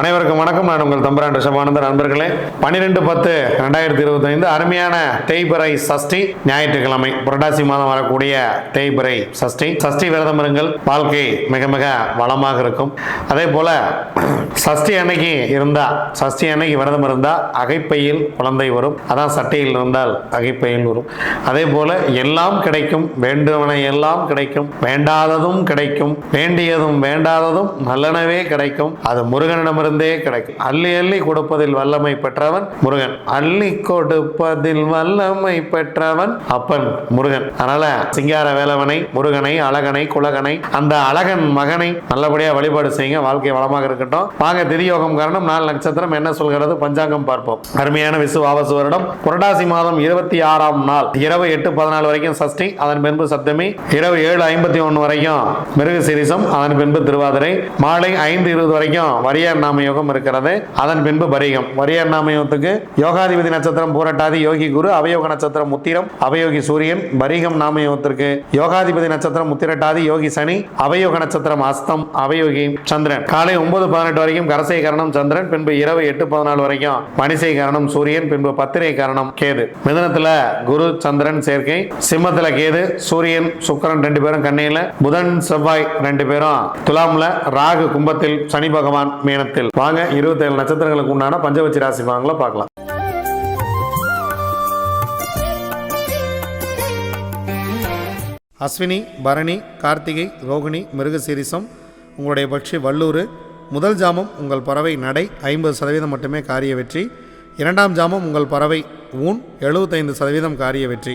அனைவருக்கும் வணக்கம். நான் உங்கள் தம்பரான் ரிஷபானந்த நண்பர்களே பன்னிரெண்டு பத்து ரெண்டாயிரத்தி இருபத்தைந்து அருமையான தேய்பிறை சஷ்டி ஞாயிற்றுக்கிழமை. புரட்டாசி மாதம் வரக்கூடிய தேய்பிறை சஷ்டி. சஷ்டி விரதம் இருங்கள். வாழ்க்கை மிக மிக வளமாக இருக்கும். அதே போல சஷ்டி அன்னைக்கு இருந்தா சஷ்டி அன்னைக்கு விரதம் இருந்தா அகைப்பையில் குழந்தை வரும். அதான் சட்டையில் இருந்தால் அகைப்பையில் வரும். அதே போல எல்லாம் கிடைக்கும். வேண்டுவன எல்லாம் கிடைக்கும். வேண்டாததும் கிடைக்கும். வேண்டியதும் வேண்டாததும் நல்லனவே கிடைக்கும். அது முருகனிடமிருந்தே கிடைக்கும் அள்ளி அள்ளி கொடுப்பதில் வல்லமை பெற்றவன் முருகன். அள்ளி கொடுப்பதில் வல்லமை பெற்றவன் அப்பன் முருகன். அதனால சிங்கார வேலவனை முருகனை அழகனை குலகனை அந்த அழகன் மகனை நல்லபடியா வழிபாடு செய்யுங்க. வாழ்க்கை வளமாக இருக்கட்டும். வாங்க திரியோகம் காரணம் நாலு நட்சத்திரம். என்ன சொல்கிறது? பஞ்சாங்கம் பார்ப்போம். அருமையான விசு ஆபசு வருடம். புரட்டாசி மாதம் இருபத்தி ஆறாம் நாள். இரவு எட்டு பதினாலு வரைக்கும் சஷ்டி அதன் பின்பு சப்தமி. இரவு ஏழு ஐம்பத்தி ஒன்று வரைக்கும் மிருக சிரிசம் அதன் பின்பு திருவாதிரை. மாலை ஐந்து இருபது வரைக்கும் வரியார் நாம யோகம் இருக்கிறது. அதன் பின்பு பரிகம் வரியார் நாம யோகத்துக்கு யோகாதிபதி நட்சத்திரம் பூரட்டாதி யோகி குரு அவயோக நட்சத்திரம் முத்திரம் அவயோகி சூரியன் பரிகம் நாம யோகத்திற்கு யோகாதிபதி நட்சத்திரம் முத்திரட்டாதி யோகி சனி அவயோக நட்சத்திரம் அஸ்தம் அவயோகி சந்திரன். காலை ஒன்பது பதினெட்டு வரைக்கும் கரசை கரணம் சந்திரன் பின்பு இரவு எட்டு பதினாலு வரைக்கும் மணிசை கரணம் சூரியன் பின்பு பத்திரை கரணம் கேது. மிதனத்துல குரு சந்திரன் சேர்க்கை சிம்மத்துல கேது சூரியன் சுக்கிரன் ரெண்டு பேரும் கண்ணையில புதன் செவ்வாய் ரெண்டு பேரும் துலாம்ல ராகு கும்பத்தில் சனி பகவான் மீனத்தில். வாங்க இருபத்தி ஏழு நட்சத்திரங்களுக்கு உண்டான பஞ்சவச்சி ராசி பலன்களை பார்க்கலாம். அஸ்வினி பரணி கார்த்திகை ரோகிணி மிருகசீரிசம் உங்களுடைய பட்சி வல்லூர் முதல் ஜாமம் உங்கள் பறவை நடை ஐம்பது சதவீதம் மட்டுமே காரிய வெற்றி. இரண்டாம் ஜாமம் உங்கள் பறவை ஊன் எழுபத்தைந்து சதவீதம் காரிய வெற்றி.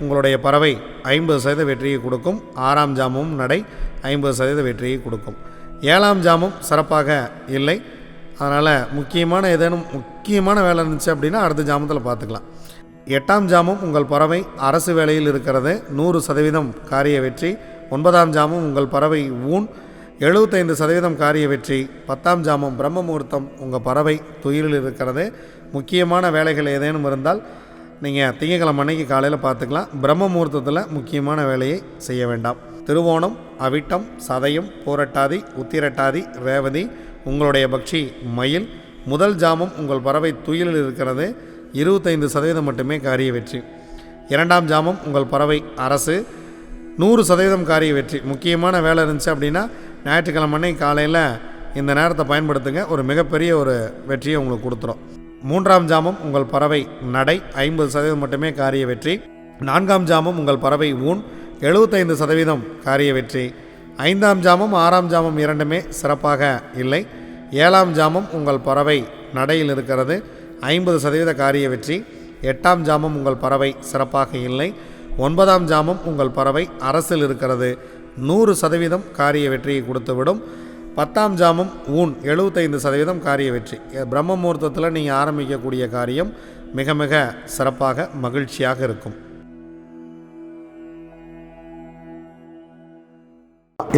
உங்களுடைய பறவை ஐம்பது சதவீத வெற்றியை கொடுக்கும். ஆறாம் ஜாமும் நடை ஐம்பது சதவீத வெற்றியை கொடுக்கும். ஏழாம் ஜாமும் சிறப்பாக இல்லை. அதனால் முக்கியமான ஏதேனும் முக்கியமான வேலை இருந்துச்சு அப்படின்னா அடுத்த ஜாமத்தில் பார்த்துக்கலாம். எட்டாம் ஜாமும் உங்கள் பறவை அரசு வேலையில் இருக்கிறது. நூறு சதவீதம் காரிய வெற்றி. ஒன்பதாம் ஜாமும் உங்கள் பறவை ஊன். எழுபத்தைந்து சதவீதம் காரிய வெற்றி. பத்தாம் ஜாமம் பிரம்ம முகூர்த்தம் உங்கள் பறவை துயிலில் இருக்கிறது. முக்கியமான வேலைகள் ஏதேனும் இருந்தால் நீங்கள் திங்கக்கிழமை அன்னைக்கு காலையில் பார்த்துக்கலாம். பிரம்ம முகூர்த்தத்தில் முக்கியமான வேலையை செய்ய வேண்டாம். திருவோணம் அவிட்டம் சதயம் போரட்டாதி உத்திரட்டாதி ரேவதி உங்களுடைய பக்ஷி மயில் முதல் ஜாமம் உங்கள் பறவை துயிலில் இருக்கிறது. இருபத்தைந்து சதவீதம் மட்டுமே காரிய வெற்றி. இரண்டாம் ஜாமம் உங்கள் பறவை அரசு. நூறு சதவீதம் காரிய வெற்றி. முக்கியமான வேலை இருந்துச்சு அப்படின்னா ஞாயிற்றுக்கிழமை அன்னைக்கு காலையில் இந்த நேரத்தை பயன்படுத்துங்க. ஒரு மிகப்பெரிய ஒரு வெற்றியை உங்களுக்கு கொடுத்துரும். மூன்றாம் ஜாமம் உங்கள் பறவை நடை ஐம்பது சதவீதம் மட்டுமே காரிய வெற்றி. நான்காம் ஜாமம் உங்கள் பறவை ஊன் எழுபத்தைந்து சதவீதம் காரிய வெற்றி. ஐந்தாம் ஜாமம் ஆறாம் ஜாமம் இரண்டுமே சிறப்பாக இல்லை. ஏழாம் ஜாமம் உங்கள் பறவை நடையில் இருக்கிறது ஐம்பது சதவீத காரிய வெற்றி. எட்டாம் ஜாமம் உங்கள் பறவை சிறப்பாக இல்லை. ஒன்பதாம் ஜாமம் உங்கள் பறவை அரசில் இருக்கிறது நூறு சதவீதம் காரிய வெற்றியை கொடுத்துவிடும். பத்தாம் ஜாமம் ஊன் எழுபத்தைந்து சதவீதம் காரிய வெற்றி. பிரம்ம முகூர்த்தத்தில் நீங்கள் ஆரம்பிக்கக்கூடிய காரியம் மிக மிக சிறப்பாக மகிழ்ச்சியாக இருக்கும்.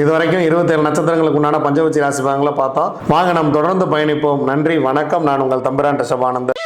இதுவரைக்கும் இருபத்தேழு நட்சத்திரங்களுக்கு உண்டான பஞ்சவச்சி ராசி பாகங்களை பார்த்தோம் வாங்க நாம் தொடர்ந்து பயணிப்போம். நன்றி வணக்கம். நான் உங்கள் தம்பிரான் ரிஷபானந்தர்